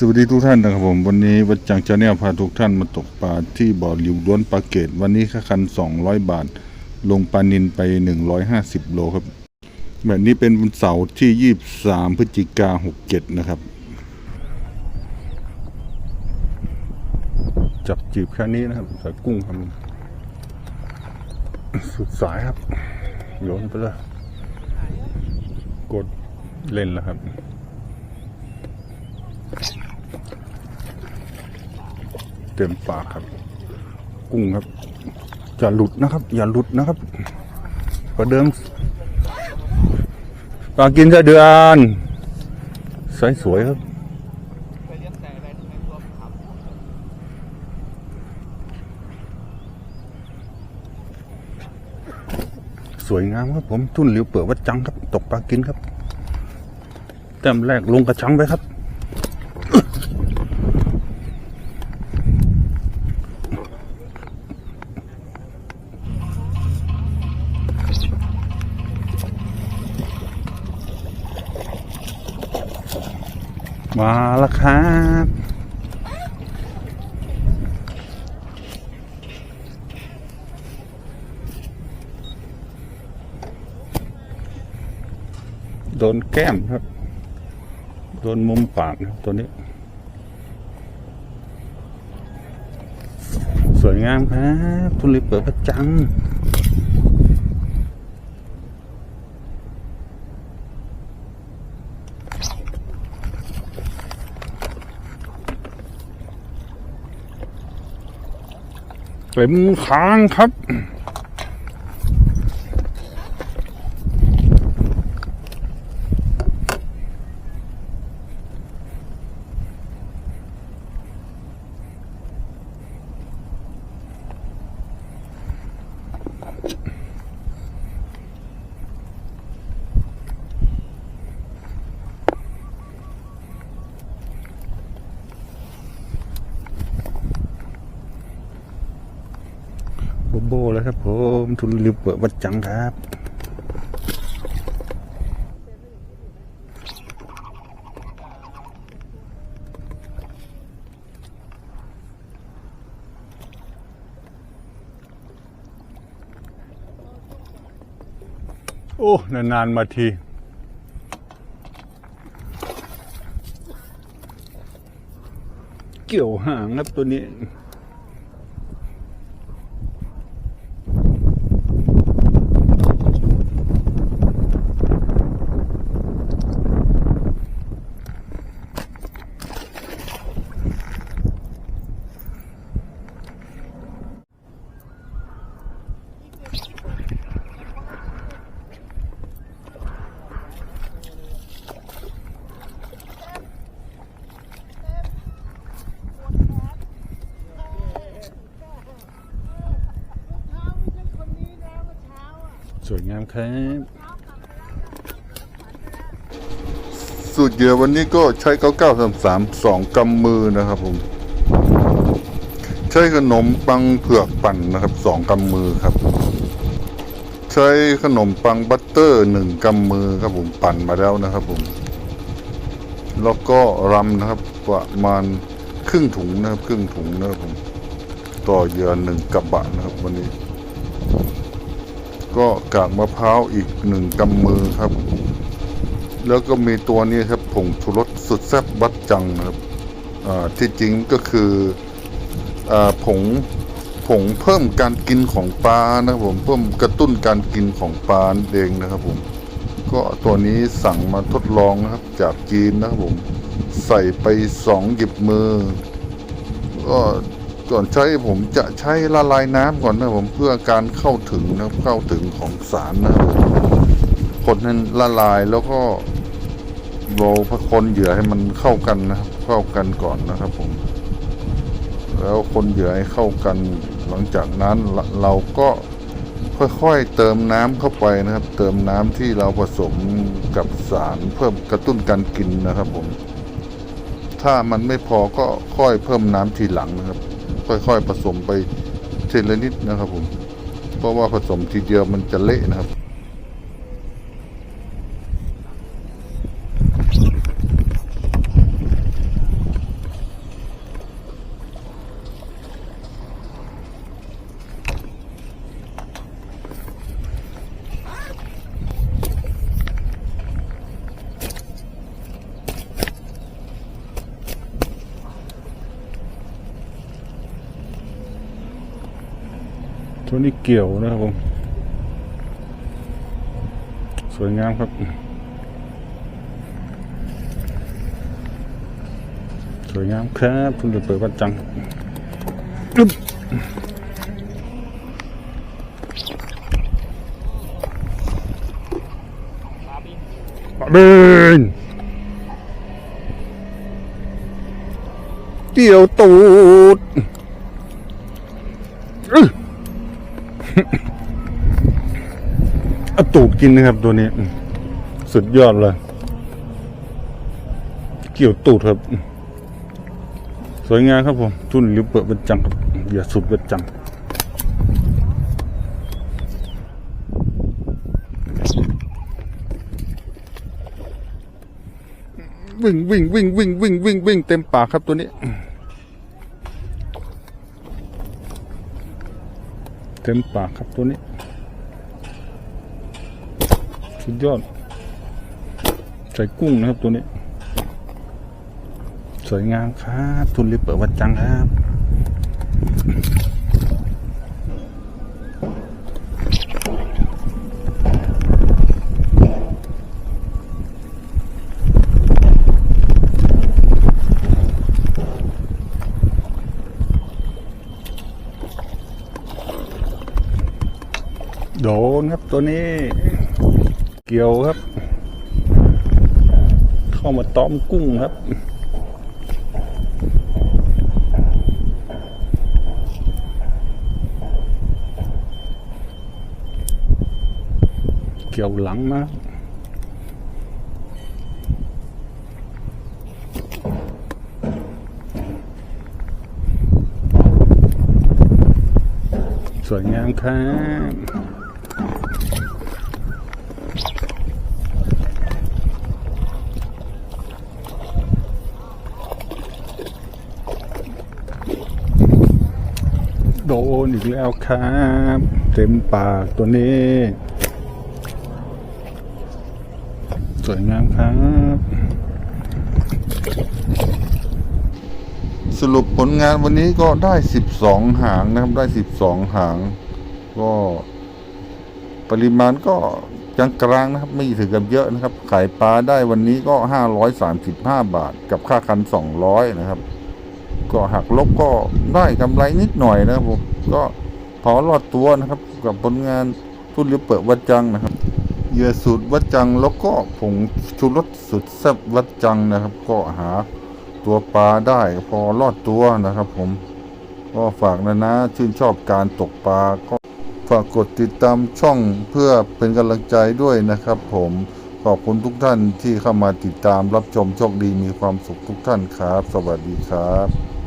สวัสดีทุกท่านนะครับผม วันนี้วัดจังชาแนลพาทุกท่านมาตกปลาที่บ่อหลิวล้วนปลาเกต วันนี้ค่าคัน 200 บาท ลงปลานินไป 150 โลครับ แบบนี้เป็นวันเสาร์ที่ 23 พฤศจิกา67 นะครับ จับจีบแค่นี้นะครับสายกุ้งครับสุดสายครับโยนไปเลยกดเล่นแล้วครับ เต็มปากครับ กุ้งครับอย่าหลุดนะครับ อย่าหลุดนะครับประเดิมปลากินสะเดือนสวยสวยครับสวยงามครับผมทุ่นหลิวเปิดวัดจังครับ ตกปลากินครับแต้มแรกลงกระชังไปครับ มาแล้วครับโดนแก้มครับ โดนมุมปากนะตัวนี้ สวยงามครับทุลิปเปิดประจัง เต็มค้างครับ โบโบแล้วครับผมทุนริวเปิดวัดจังครับโอ้ นาน ๆ มาที เกี่ยวหางครับตัวนี้ สวยงามครับ สูตรเหยื่อวันนี้ก็ใช้เก้าสามสามสองกำมือนะครับผม ใช้ขนมปังเผือกปั่นนะครับสองกำมือครับ ใช้ขนมปังบัตเตอร์หนึ่งกำมือครับผมปั่นมาแล้วนะครับผม แล้วก็รำนะครับประมาณครึ่งถุงนะครับครึ่งถุงนะครับผม ต่อเหยื่อหนึ่งกระบะนะครับวันนี้ ก็กากมะพร้าวอีกหนึ่งกำมือครับ แล้วก็มีตัวนี้ครับผงชูรสสุดแซ่บบัดจังนะครับที่จริงก็คืออผงผงเพิ่มการกินของปลานะครับผมเพิ่มกระตุ้นการกินของปลาเองนะครับผมก็ตัวนี้สั่งมาทดลองนะครับจากจีนนะครับผมใส่ไปสองหยิบมือก็ ก่อนใช้ผมจะใช้ละลายน้ำก่อนนะผมเพื่อการเข้าถึงนะครับเข้าถึงของสารนะครับคนให้ละลายแล้วก็โรยพระคนเหยื่อให้มันเข้ากันนะครับเข้ากันก่อนนะครับผม แล้วคนเหยื่อให้เข้ากัน หลังจากนั้นเราก็ค่อยๆเติมน้ำเข้าไปนะครับ เติมน้ำที่เราผสมกับสารเพิ่มกระตุ้นการกินนะครับผม ถ้ามันไม่พอก็ค่อยเพิ่มน้ำทีหลังนะครับ ค่อยๆผสมไปเทเละนิดนะครับผม เพราะว่าผสมทีเดียวมันจะเละนะครับ ตัวนี้เกี่ยวนะครับผม สวยงามครับ สวยงามครับคุณจะเปิดวัดจังอึ๊บปะเบนเกี่ยวตูด เอาตูดกินนะครับตัวนี้ สุดยอดเลย เกี่ยวตูดครับ สวยงามครับผม ทุ่นหรือเปิดเป็นจังครับอย่าสุดเป็นจังวิ่งวิ่งวิ่งวิ่งวิ่งวิ่งวิ่งเต็มปากครับตัวนี้ เต็มปากครับตัวนี้ สุดยอด ใส่กุ้งนะครับตัวนี้ สวยงามครับทุนริเปิดวัดจังครับ โดนครับตัวนี้ เกี่ยวครับ เข้ามาต้อมกุ้งครับเกี่ยวหลังนะสวยงามครับ โดนอีกแล้วครับ เต็มปากตัวนี้ สวยงามครับ สรุปผลงานวันนี้ก็ได้ 12 หางนะครับ ได้ 12 หาง ก็ปริมาณก็กลางกลางนะครับ ไม่ถึงกับเยอะนะครับ ขายปลาได้วันนี้ก็ 535 บาท กับค่าคัน 200 นะครับ ก็หักลบก็ได้กำไรนิดหน่อยนะครับผมก็พอรอดตัวนะครับ กับผลงานทุนหรือเปิดวัดจังนะครับเหยื่อสูตรวัดจังแล้วก็ผงชูรสสุดแซ่บวัดจังนะครับ ก็หาตัวปลาได้พอรอดตัวนะครับ ผมก็ฝากนะนะชื่นชอบการตกปลาก็ฝากกดติดตามช่องเพื่อเป็นกำลังใจด้วยนะครับผม ขอบคุณทุกท่านที่เข้ามาติดตามรับชมโชคดีมีความสุขทุกท่านครับ สวัสดีครับ